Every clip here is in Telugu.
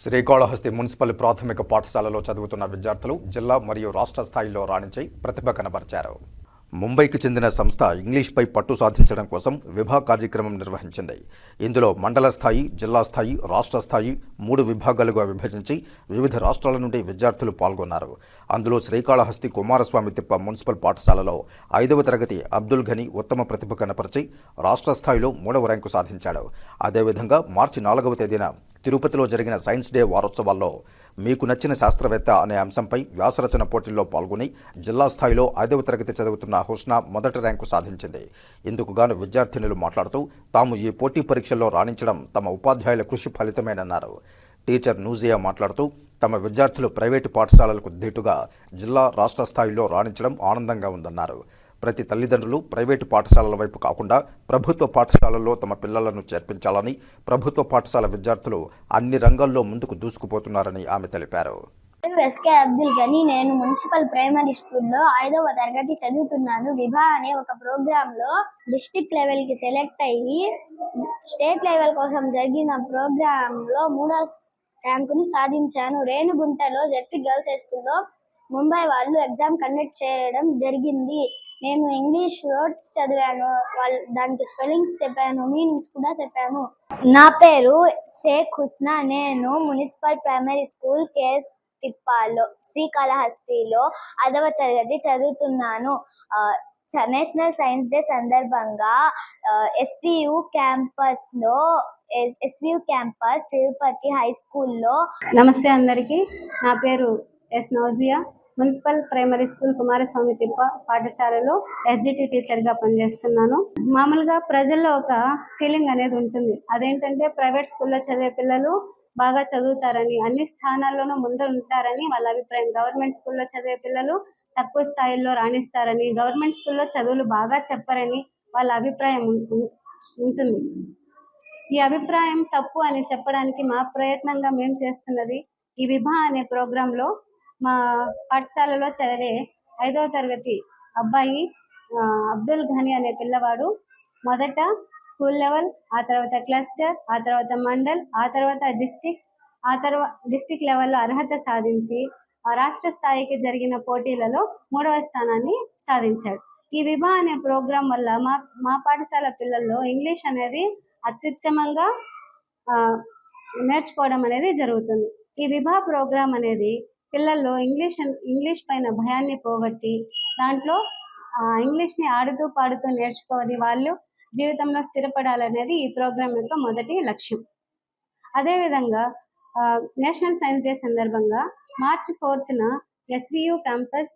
శ్రీకాళహస్తి మున్సిపల్ ప్రాథమిక పాఠశాలలో చదువుతున్న విద్యార్థులు జిల్లా మరియు రాష్ట్ర స్థాయిలో రాణించి ప్రతిభ కనబరిచారు. ముంబైకి చెందిన సంస్థ ఇంగ్లీష్పై పట్టు సాధించడం కోసం విభా కార్యక్రమం నిర్వహించింది. ఇందులో మండల స్థాయి జిల్లా స్థాయి రాష్ట్ర స్థాయి మూడు విభాగాలుగా విభజించి వివిధ రాష్ట్రాల నుండి విద్యార్థులు పాల్గొన్నారు. అందులో శ్రీకాళహస్తి కుమారస్వామి తిప్ప మున్సిపల్ పాఠశాలలో ఐదవ తరగతి అబ్దుల్ ఘని ఉత్తమ ప్రతిభ కనపరిచి రాష్ట్ర స్థాయిలో మూడవ ర్యాంకు సాధించాడు. అదేవిధంగా మార్చి నాలుగవ తేదీన తిరుపతిలో జరిగిన సైన్స్ డే వారోత్సవాల్లో మీకు నచ్చిన శాస్త్రవేత్త అనే అంశంపై వ్యాసరచన పోటీల్లో పాల్గొని జిల్లా స్థాయిలో ఐదవ తరగతి చదువుతున్న హుస్నా మొదటి ర్యాంకు సాధించింది. ఇందుకుగాను విద్యార్థినులు మాట్లాడుతూ తాము ఈ పోటీ పరీక్షల్లో రాణించడం తమ ఉపాధ్యాయుల కృషి ఫలితమేనన్నారు. టీచర్ నూజియా మాట్లాడుతూ తమ విద్యార్థులు ప్రైవేటు పాఠశాలలకు ధీటుగా జిల్లా రాష్ట్ర స్థాయిలో రాణించడం ఆనందంగా ఉందన్నారు. ప్రతి తల్లిదండ్రులు ప్రైవేటు పాఠశాలల వైపు కాకుండా ప్రభుత్వ పాఠశాలల్లో తమ పిల్లలను చేర్పించాలని ప్రభుత్వ పాఠశాల విద్యార్థులు అన్ని రంగాల్లో ముందుకు దూసుకుపోతున్నారని ఆమె తెలిపారు. ఎస్కే అబ్దుల్ గని. నేను మున్సిపల్ ప్రైమరీ స్కూల్లో ఐదవ తరగతి చదువుతున్నాను. విభా అనే ఒక ప్రోగ్రామ్లో లెవెల్కి లెవెల్కి సెలెక్ట్ అయ్యి స్టేట్ లెవెల్ కోసం జరిగిన ప్రోగ్రామ్లో మూడో ర్యాంకుని సాధించాను. రేణుగుంటలో జెడ్పీ గర్ల్స్ హై స్కూల్లో ముంబై వాళ్ళు ఎగ్జామ్ కండక్ట్ చేయడం జరిగింది. నేను ఇంగ్లీష్ వర్డ్స్ చదివాను. వాళ్ళు దానికి స్పెల్లింగ్స్ చెప్పాను మీనింగ్స్ కూడా చెప్పాను నా పేరు షేక్ హుస్నా. నేను మున్సిపల్ ప్రైమరీ స్కూల్ కేఎస్ తిప్పాలో శ్రీకాళహస్తిలో అదవ తరగతి చదువుతున్నాను. నేషనల్ సైన్స్ డే సందర్భంగా ఎస్వియు క్యాంపస్లో ఎస్వియు క్యాంపస్ తిరుపతి హై స్కూల్లో. నమస్తే అందరికీ. నా పేరు S Nauzia. Municipal primary school Kumaraswamy Tippa పాఠశాలలో ఎస్జిటి టీచర్గా పనిచేస్తున్నాను. మామూలుగా ప్రజల్లో ఒక ఫీలింగ్ అనేది ఉంటుంది. అదేంటంటే ప్రైవేట్ స్కూల్లో చదివే పిల్లలు బాగా చదువుతారని అన్ని స్థానాల్లోనూ ముందు ఉంటారని వాళ్ళ అభిప్రాయం. గవర్నమెంట్ స్కూల్లో చదివే పిల్లలు తక్కువ స్థాయిల్లో రాణిస్తారని గవర్నమెంట్ స్కూల్లో చదువులు బాగా చెప్పరని వాళ్ళ అభిప్రాయం ఉంటుంది. ఈ అభిప్రాయం తప్పు అని చెప్పడానికి మా ప్రయత్నంగా మేము చేస్తున్నది ఈ విభా అనే ప్రోగ్రాంలో మా పాఠశాలలో చదివే ఐదవ తరగతి అబ్బాయి అబ్దుల్ ఘని అనే పిల్లవాడు మొదట స్కూల్ లెవెల్ ఆ తర్వాత క్లస్టర్ ఆ తర్వాత మండల్ ఆ తర్వాత డిస్టిక్ ఆ తర్వాత డిస్టిక్ లెవెల్లో అర్హత సాధించి ఆ రాష్ట్ర స్థాయికి జరిగిన పోటీలలో మూడవ స్థానాన్ని సాధించాడు. ఈ విభా అనే ప్రోగ్రాం వల్ల మా మా పాఠశాల పిల్లల్లో ఇంగ్లీష్ అనేది అత్యుత్తమంగా నేర్చుకోవడం అనేది జరుగుతుంది. ఈ విభా ప్రోగ్రాం అనేది పిల్లల్లో ఇంగ్లీష్ ఇంగ్లీష్ పైన భయాన్ని పోగొట్టి దాంట్లో ఇంగ్లీష్ని ఆడుతూ పాడుతూ నేర్చుకొని వాళ్ళు జీవితంలో స్థిరపడాలనేది ఈ ప్రోగ్రాం యొక్క మొదటి లక్ష్యం. అదేవిధంగా నేషనల్ సైన్స్ డే సందర్భంగా మార్చి ఫోర్త్న ఎస్వియు క్యాంపస్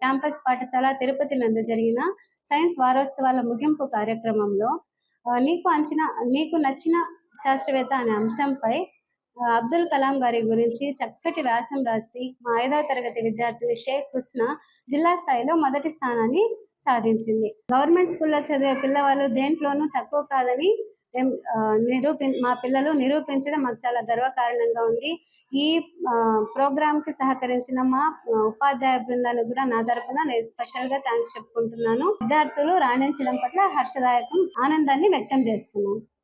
క్యాంపస్ పాఠశాల తిరుపతి నందు జరిగిన సైన్స్ వారోత్సవాల ముగింపు కార్యక్రమంలో నీకు అంచనా నీకు నచ్చిన శాస్త్రవేత్త అనే అంశంపై అబ్దుల్ కలాం గారి గురించి చక్కటి వ్యాసం రాసి మా ఐదవ తరగతి విద్యార్థిని షేక్ హుస్నా జిల్లా స్థాయిలో మొదటి స్థానాన్ని సాధించింది. గవర్నమెంట్ స్కూల్లో చదివే పిల్లవాళ్ళు దేంట్లోనూ తక్కువ కాదని నిరూపి మా పిల్లలు నిరూపించడం మాకు చాలా గర్వకారణంగా ఉంది. ఈ ఆ, ప్రోగ్రాంకి సహకరించిన మా ఉపాధ్యాయ బృందానికి కూడా నా తరపున నేను స్పెషల్గా థ్యాంక్స్ చెప్పుకుంటున్నాను. విద్యార్థులు రాణించడం పట్ల హర్షదాయకం ఆనందాన్ని వ్యక్తం చేస్తున్నాను